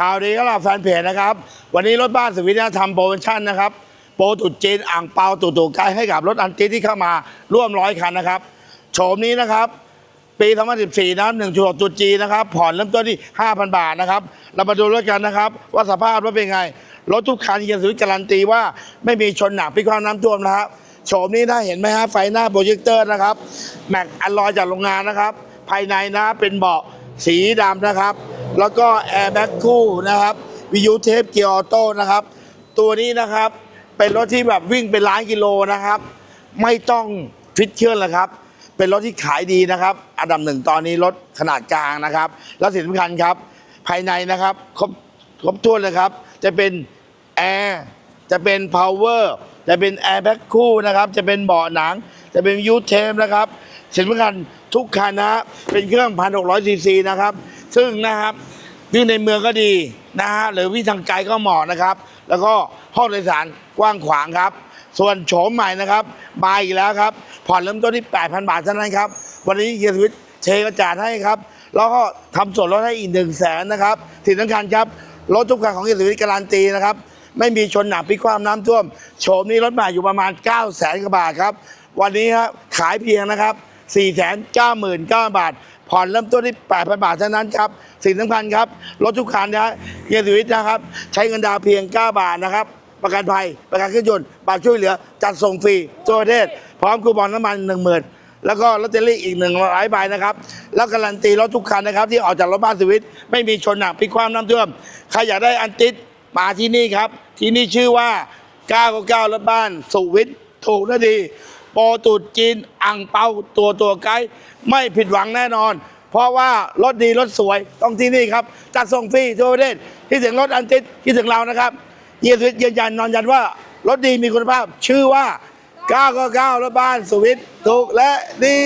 ข่าวดีก็ล่ะแฟนเพจนะครับ วันนี้รถบ้านสวิทย์ทำโปรโมชั่นนะครับ โปรตุดจีนอ่างเปาตู่ตู่ไกให้กับรถอันติที่เข้ามาร่วมร้อยคันนะครับโฉมนี้นะครับ ปี 2014 นะครับ1.6จุดจีนะครับ ผ่อนเริ่มต้นที่ 5,000 บาทนะครับ เรามาดูรถกันนะครับ ว่าสภาพรถเป็นไง รถทุกคันเฮียสุวิทย์การันตีว่าไม่มีชนหนักพิความน้ำท่วมนะครับโฉมนี้ถ้าเห็นไหมฮะไฟหน้าโปรเจคเตอร์นะครับ แม็กอัลลอยจากโรงงานนะครับ ภายในนะเป็นเบาะสีดำนะครับ แล้วก็แอร์แบ็กคู่นะครับวิวเทปเกียร์ออโต้นะครับ ตัวนี้นะครับเป็นรถที่แบบวิ่งเป็นล้านกิโลนะครับ ไม่ต้องฟิตเชื่อนเลยครับ เป็นรถที่ขายดีนะครับ อันดับหนึ่งตอนนี้รถขนาดกลางนะครับ แล้วสิ่งสำคัญครับ ภายในนะครับ ครบครบถ้วนเลยครับ จะเป็นแอร์จะเป็น power จะเป็นแอร์แบ็คคู่นะครับ จะเป็นเบาะหนัง จะเป็นยูเทมนะครับสิ่งสำคัญทุกคันนะเป็นเครื่อง1,600ซีซีนะครับ ซึ่งนะครับวิ่งในเมืองก็ดีนะฮะหรือวิ่งทางไกลก็เหมาะนะครับ แล้วก็ห้องโดยสารกว้างขวางครับ ส่วนโฉมใหม่นะครับมาอีกแล้วครับ ผ่อนเริ่มต้นที่ 8,000 บาทเท่านั้นครับ วันนี้เฮียสวิทย์เชกระจาดให้ครับ แล้วก็ทำส่วนลดให้อีก1 0 0 0 0แสนนะครับที่สำคัญครับรถทุกคันของเฮียสวิทย์การันตีนะครับ ไม่มีชนหนักพิความน้ำท่วม โฉมนี้รถใหม่อยู่ประมาณ 9 0 0แสนกว่าบาทครับ วันนี้ครับขายเพียงนะครับ 4 9 9 0 0 0 บาท ผ่อนเริ่มต้นที่ 8,000 บาทเท่านั้นครับสิ่งสำคัญครับ รถทุกคันนะเฮียสุวิทย์นะครับ ใช้เงินดาวเพียง 9 บาทนะครับ ประกันภัย ประกันเครื่องยนต์บัตรช่วยเหลือ จัดส่งฟรีทั่วประเทศ พร้อมคูปองน้ำมัน 10,000แล้วก็ลอตเตอรี่อีกหนึ่งร้อยใบนะครับ แล้วการันตีรถทุกคันนะครับ ที่ออกจากรถบ้านสวิทย์ไม่มีชนหนักพิกความน้ำท่วม ใครอยากได้อันติด มาที่นี่ครับ ที่นี่ชื่อว่า 999รถบ้าน สุวิทย์ถูกนาดีโปรตูดจีนอ่างเปาตัวตัวไกด์ไม่ผิดหวังแน่นอน เพราะว่ารถดีรถสวยต้องที่นี่ครับจัดส่งฟรีทั่วประเทศที่ถึงรถอันติดที่ถึงเรานะครับเยียสวิทยืนยันนอนยันว่ารถดีมีคุณภาพชื่อว่า 999รถบ้านสุวิทย์ถูกและดี